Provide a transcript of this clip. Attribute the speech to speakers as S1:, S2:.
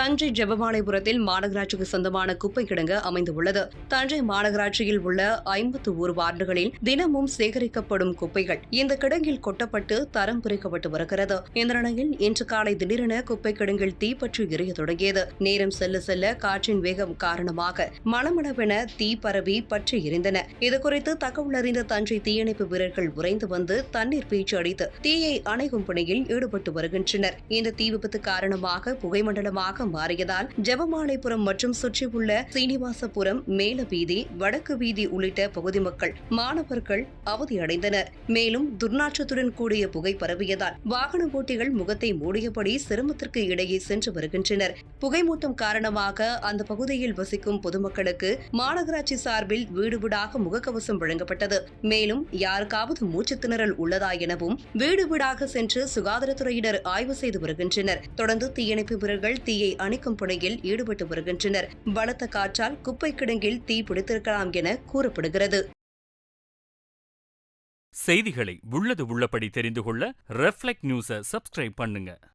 S1: தஞ்சை ஜெபமாலைபுரத்தில் மாநகராட்சிக்கு சொந்தமான குப்பை கிடங்கு அமைந்துள்ளது. தஞ்சை மாநகராட்சியில் உள்ள ஐம்பத்து ஒரு வார்டுகளில் தினமும் சேகரிக்கப்படும் குப்பைகள் இந்த கிடங்கில் கொட்டப்பட்டு தரம் பிரிக்கப்பட்டு வருகிறது. இந்த நிலையில் இன்று காலை திடீரென குப்பை கிடங்கில் தீப்பற்றி எரிய தொடங்கியது. நேரம் செல்ல செல்ல காற்றின் வேகம் காரணமாக மளமளவென தீ பரவி பற்றி எரிந்தன. இதுகுறித்து தகவல் அறிந்த தஞ்சை தீயணைப்பு வீரர்கள் விரைந்து வந்து தண்ணீர் பீச்சு அடித்து தீயை அணைக்கும் பணியில் ஈடுபட்டு வருகின்றனர். இந்த தீ விபத்து காரணமாக புகைமண்டலமாக மாறியதால் ஜெபமாலைபுரம் மற்றும் சுற்றியுள்ள சீனிவாசபுரம் மேல வீதி வடக்கு வீதி உள்ளிட்ட பகுதி மக்கள் மாணவர்கள் அவதியடைந்தனர். மேலும் துர்நாற்றத்துடன் கூடிய புகை பரவியதால் வாகன ஓட்டிகள் முகத்தை மூடியபடி சிரமத்திற்கு இடையே சென்று வருகின்றனர். புகைமூட்டம் காரணமாக அந்த பகுதியில் வசிக்கும் பொதுமக்களுக்கு மாநகராட்சி சார்பில் வீடு வீடாக முகக்கவசம் வழங்கப்பட்டது. மேலும் யாருக்காவது மூச்சு திணறல் உள்ளதா எனவும் வீடு வீடாக சென்று சுகாதாரத்துறையினர் ஆய்வு செய்து வருகின்றனர். தொடர்ந்து தீயணைப்பு வீரர்கள் தீயை அணைக்கும் பணியில் ஈடுபட்டு வருகின்றனர். பலத்த காற்றால் குப்பை கிடங்கில் தீ பிடித்திருக்கலாம் என கூறப்படுகிறது.
S2: செய்திகளை உள்ளது உள்ளபடி தெரிந்து கொள்ள ரெஃப்ளெக்ட் நியூஸை சப்ஸ்கிரைப் பண்ணுங்க.